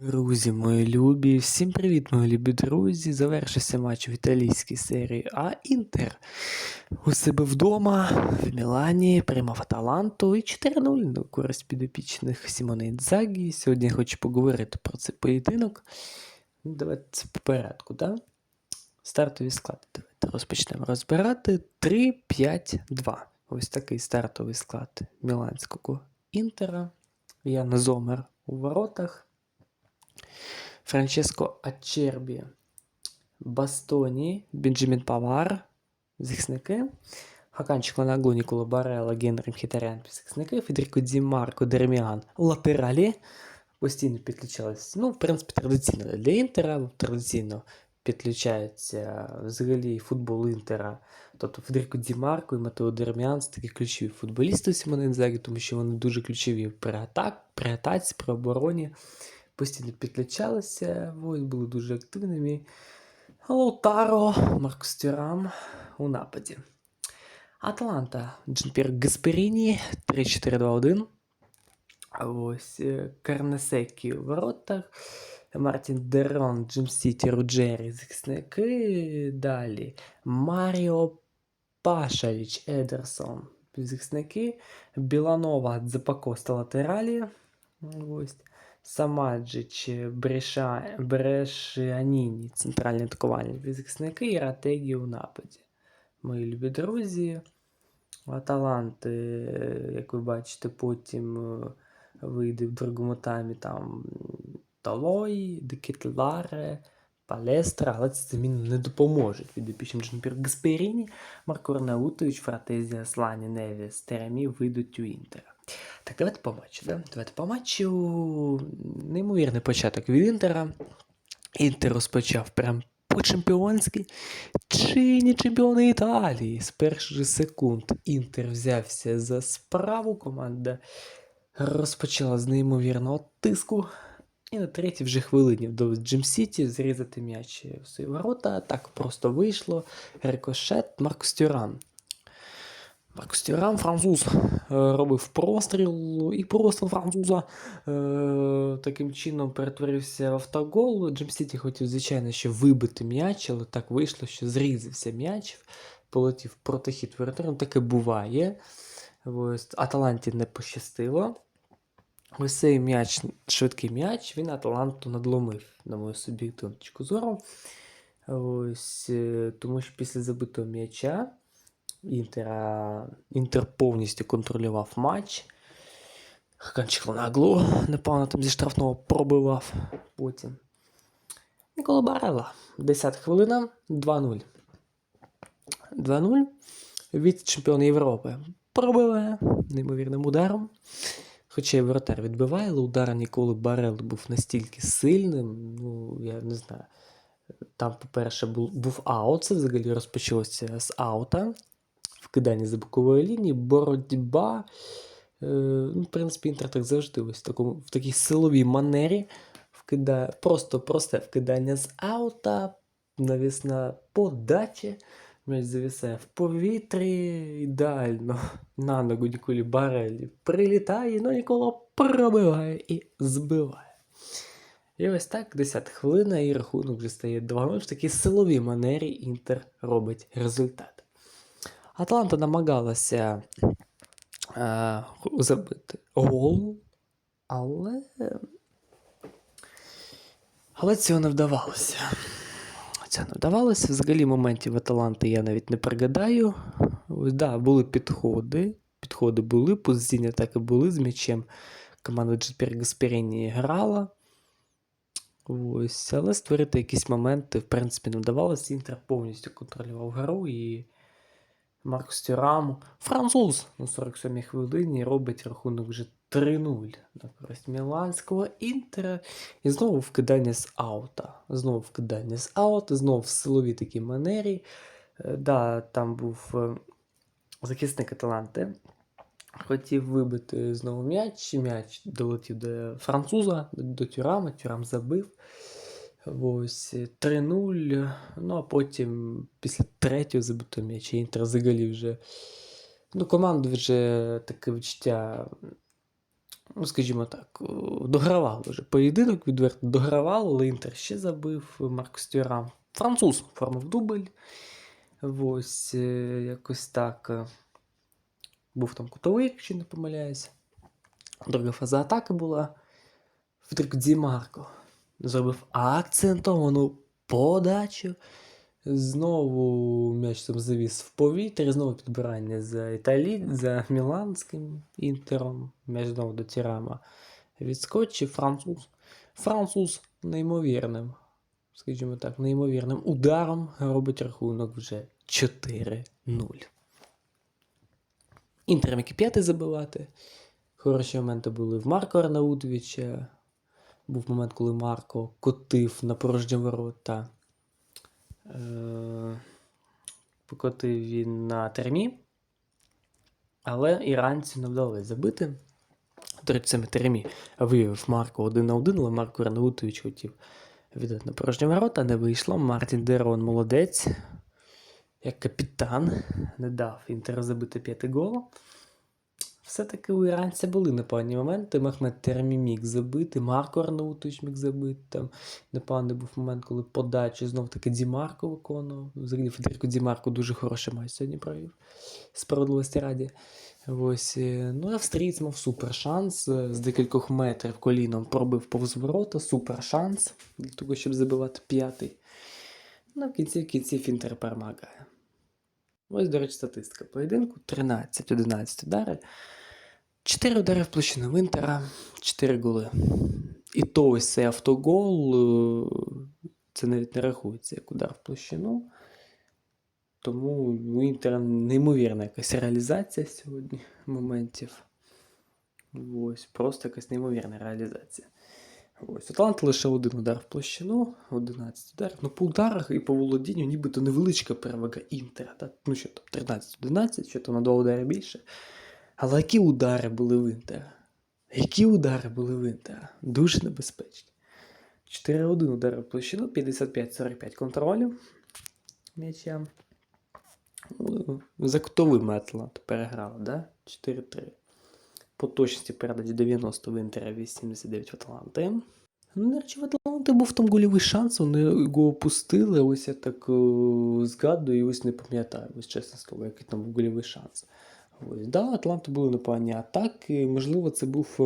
Друзі, мої любі, всім привіт, мої любі друзі. Завершився матч в італійській серії А Інтер у себе вдома в Мілані приймав Аталанту і 4-0 на користь підопічних Сімони Інзагі. Сьогодні я хочу поговорити про цей поєдинок. Ну, Давайте по порядку, да? Стартові склади. Давайте розпочнемо розбирати 3-5-2. Ось такий стартовий склад Міланського Інтера. Ян Зомер у воротах. Франческо Ачербі, Бастоні, Бенджамін Павар, захисники, Хаканчик Ланаглу, Нікола Барела, Генрі Мхітарян, захисники, Федеріко Ді Марко, Дерміан, латералі. Постійно підключалися. Ну, в принципі, традиційно для Інтера, традиційно підключається взагалі футбол Інтера. Тобто Федеріко Ді Марко і Матео Дерміан це такі ключові футболісти Сімони Інзагі, тому що вони дуже ключові при, атак, при атаці, при обороні постійно підключалися, ось були дуже активними. Лаутаро, Маркус Тюрам у нападі. Атланта, Джанпір Гасперіні, 3-4-2-1. Ось е, Карнесекі у воротах. Мартін Дерон, Джим Сіті, Руджері, захисники. Далі. Маріо Пашевич, Едерсон, захисники. Біланова, Дзепакоста латералі. Ось. Самаджич, Бреша, Брешаніні, центральні атакувальні захисники і Ратегі у нападі. Мої любі друзі. Аталанти, як ви бачите, потім е, вийде в другому таймі там Талой, Декетларе, Палестра, але це заміни не допоможуть. Відопічним Джанпір Гасперіні, Марко Арнаутович, Фратезі Аслані, Невіс, Теремі вийдуть у Інтера. Так, давайте по матчу. Да? Давайте по матчу. Неймовірний початок від Інтера. Інтер розпочав прям по-чемпіонськи. Чині чемпіони Італії. З перших секунд Інтер взявся за справу. Команда розпочала з неймовірного тиску. І на третій вже хвилині вдалося Джим Сіті зрізати м'яч в свої ворота. Так просто вийшло. Рикошет Маркус Тюран. Тюран, француз, е, робив простріл, і простріл француза е, таким чином перетворився в автогол. Джим Сіті хотів, звичайно, ще вибити м'яч, але так вийшло, що зрізався м'яч, полетів протихід воротарем. Таке буває. Ось, Аталанті не пощастило. Ось цей м'яч, швидкий м'яч, він Аталанту надломив, на мою суб'єктивну точку зору. Ось, е, тому що після забитого м'яча Інтера, Інтер повністю контролював матч. Хаканчик нагло, непевно там зі штрафного пробивав потім. Нікола Барела. 10 хвилина, 2-0. 2-0 від чемпіона Європи. Пробиває неймовірним ударом. Хоча і воротар відбиває, але удар Ніколи Барел був настільки сильним, ну, я не знаю. Там, по-перше, був, був аут, це взагалі розпочалося з аута вкидання за бокової лінії, боротьба. Е, ну, В принципі, Інтер так завжди ось в, такому, в такій силовій манері вкидає, просто просте вкидання з аута, навісна подача. М'яч завісає в повітрі ідеально. На ногу Ніколі Барелі прилітає, ну Нікола пробиває і збиває. І ось так, 10 хвилина, і рахунок вже стає 2-0. В такій силовій манері Інтер робить результат. Атланта намагалася е, забити гол, але. Але цього не вдавалося. Цього не вдавалося. Взагалі моментів Аталанти я навіть не пригадаю. Да, були підходи. Підходи були, позиційні атаки були з м'ячем. Команда Джетпір Гасперіні грала. Ось, але створити якісь моменти, в принципі, не вдавалося. Інтер повністю контролював гру і. Маркус Тюрам, француз на 47-й хвилині робить рахунок вже 3-0 на користь Міланського інтера. І знову вкидання з аута. Знову вкидання з аута, знову в силовій такій манері. Е, Да, Там був е, захисник Аталанти. Хотів вибити знову м'яч. М'яч долетів до француза, до Тюрама. Тюрам забив. Ось 3-0. Ну, а потім після третього забитого м'яча Інтер взагалі вже. Ну, команду вже таке відчуття ну, скажімо так, о, догравали вже поєдинок, відверто догравали, але Інтер ще забив Маркос Тюрам. Француз оформив дубль. Ось е, якось так. е, Був там кутовий, якщо не помиляюся. Друга фаза атаки була. Федерик Ді Марко зробив акцентовану подачу. Знову м'яч там завіс в повітрі, знову підбирання за Італій, за Міланським інтером. М'яч знову до Тірама відскочив. Француз. Француз неймовірним, скажімо так, неймовірним ударом робить рахунок вже 4-0. Інтер міг п'ятий забивати. Хороші моменти були в Марко Арнаутовича. Був момент, коли Марко котив на порожні ворота. Е, покотив він на термі. Але іранцю не вдалося забити. До речі, саме термі виявив Марко один на один, але Марко Арнаутович хотів віддати на порожні ворота, не вийшло. Мартін Дерон молодець. Як капітан не дав Інтеру забити п'ятий гол. Все-таки у іранця були непогані моменти. Мехмед Термі міг забити, Марко Арнаутович міг забити. Там непоганий був момент, коли подачі знов таки Дімарко виконував. Взагалі Федерико Дімарко дуже хороший матч сьогодні провів. Справедливості раді. Ось, е, ну, австрієць мав супер шанс. е, З декількох метрів коліном пробив повз ворота. Супер шанс для того, щоб забивати п'ятий. Ну, в кінці в кінців Інтер перемагає. Ось, до речі, статистика поєдинку: 13-11 удари. 4 удари в площину в Інтера, 4 голи. І то ось цей автогол, е, це навіть не рахується як удар в площину. Тому у Інтера неймовірна якась реалізація сьогодні моментів. Ось, просто якась неймовірна реалізація. Ось, Атлант лише один удар в площину, 11 ударів. Ну, по ударах і по володінню нібито невеличка перевага Інтера. Так? Ну, що там, 13-11, що там на два удари більше. Але які удари були в Інтера? Які удари були в Інтера? Дуже небезпечні. 4-1 удар в площину, 55-45 контролів м'яча. Ну, За кутовими Атлант переграв, да? 4-3. По точності передач 90 в Інтера, 89 в Атланти. Ну, до речі, в Атланти був там гольовий шанс, вони його опустили. Ось я так о, згадую, і ось не пам'ятаю, ось чесне слово, який там був гольовий шанс. Ось, да, Атланти були непогані атаки. Можливо, це був е,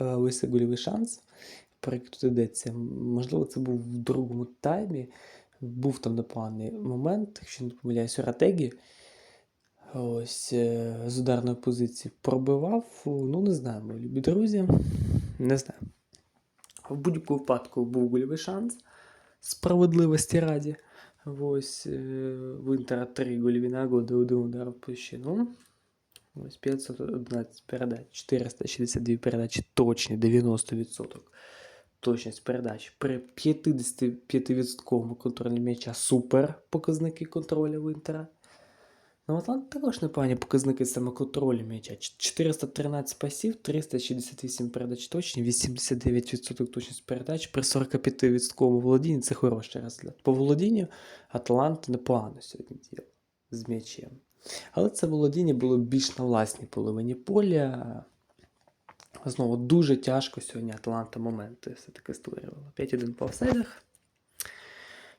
е, цей гольовий шанс, про який тут йдеться. Можливо, це був в другому таймі. Був там непоганий момент, якщо не помиляюсь, Ратегі. Ось е, з ударної позиції пробивав. Ну, не знаю, мої любі друзі. Не знаю. В будь-якому випадку був гольовий шанс справедливості раді. Ось в Інтера 3 гольові нагоди, один удар площину. Ось 511 передач, 462 передачі точні, 90%. Точність передач при 55% контролі м'яча супер показники контролю в Інтера. Ну, Атлант також непогані показники саме контролю м'яча. 413 пасів, 368 передач точні, 89% точність передач при 45% володінні це хороший результат. По володінню Атлант непогано сьогодні діяв з м'ячем. Але це володіння було більш на власній половині поля. Знову дуже тяжко сьогодні Атланта моменти все-таки створювала. 5-1 по офсайдах.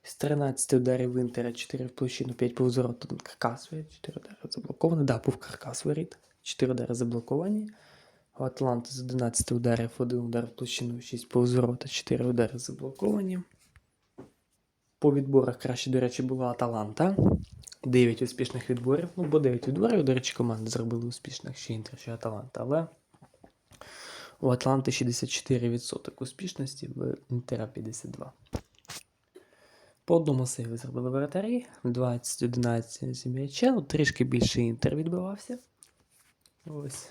З 13 ударів в Інтера, 4 в площину, 5 по ворот, 1 каркас виріт, 4 удари заблоковані. Да, був каркас виріт, 4 удари заблоковані. У Атланти з 11 ударів, 1 удар в площину, 6 по ворота, 4 удари заблоковані. По відборах краще, до речі, була Аталанта. 9 успішних відборів. Ну, бо 9 відборів, до речі, команди зробили успішних, ще Інтер, ще Аталанта. Але у Атланти 64% успішності, в Інтера 52%. По одному сейву зробили воротарі. 20-11 з м'яча. Ну, трішки більше інтер відбивався. Ось.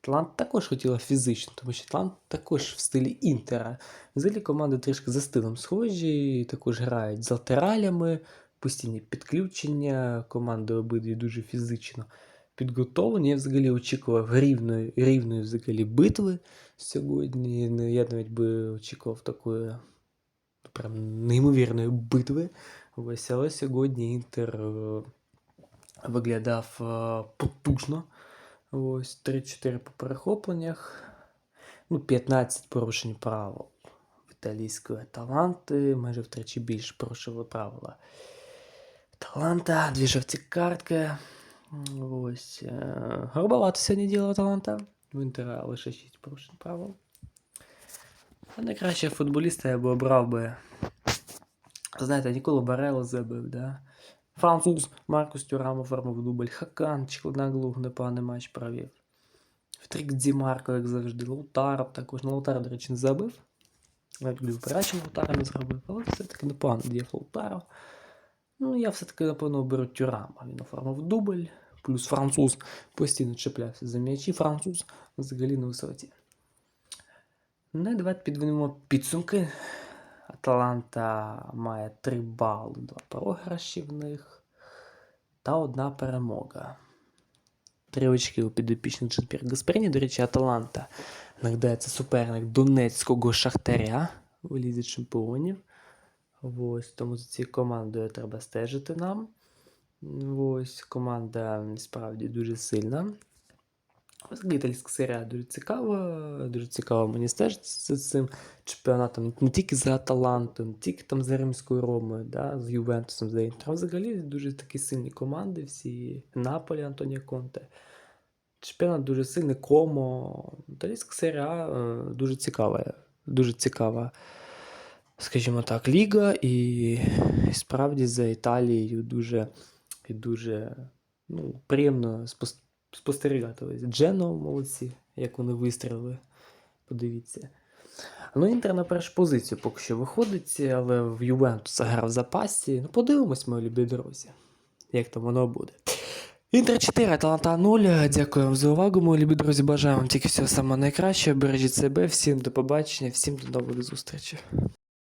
Атлант також хотіла фізично, тому що Атлант також в стилі інтера. Взагалі команди трішки за стилем схожі, також грають з латералями, постійні підключення. Команди обидві дуже фізично підготовлені. Я взагалі очікував рівної, рівної взагалі битви сьогодні. Ну, Я навіть би очікував такої прям неймовірної битви. Ось, але сьогодні Інтер е, виглядав е, потужно. Ось 3-4 по перехопленнях. Ну, 15 порушень правил. В італійської таланти майже втричі більше порушили правила. Таланта, дві жовті картки. Ось. е, Грубовато сьогодні діло таланта. В Інтера лише 6 порушень правил. А найкращого футболіста я би обрав би. Знаєте, ніколи Барело забив, да? Француз Маркус Тюрам оформив дубль. Хакан Чкладнаглуг непоганий матч провів. Втрик Дімарко, як завжди. Лутаров також. Ну, Лутаров, до речі, не забив. Люблю передачу Лутара не зробив, але все-таки непогано діяв Лутаров. Ну, я все-таки, напевно, оберу Тюрама. Він оформив дубль. Плюс француз постійно чіплявся за м'ячі. Француз взагалі на висоті. Ну і давайте підведемо підсумки. Аталанта має 3 бали, 2 програші в них та одна перемога. Три очки у підопічних Джанпір Гаспаріні. До речі, Аталанта нагадається суперник Донецького Шахтаря у Лізі Чемпіонів. Ось, тому за цією командою треба стежити нам. Ось команда справді дуже сильна. Італійська серія дуже цікава. Дуже цікаво мені стежити за цим чемпіонатом. Не тільки за Аталантом, не тільки там за Римською Ромою, да, з Ювентусом, за Інтером. Взагалі дуже такі сильні команди, всі Наполі, Антонія Конте. Чемпіонат дуже сильний, Комо. Італійська серія е, дуже цікава. Дуже цікава, скажімо так, ліга. І, і справді за Італією дуже, і дуже ну, приємно спос- спостерігати. Джено молодці, як вони вистрілили. Подивіться. Ну, Інтер на першу позицію поки що виходить, але в Ювентус грав в запасі. Ну, подивимось, мої любі друзі, як там воно буде. Інтер 4, Аталанта 0. Дякую вам за увагу, мої любі друзі. Бажаю вам тільки всього самого найкращого. Бережіть себе, всім до побачення, всім до нових зустрічей.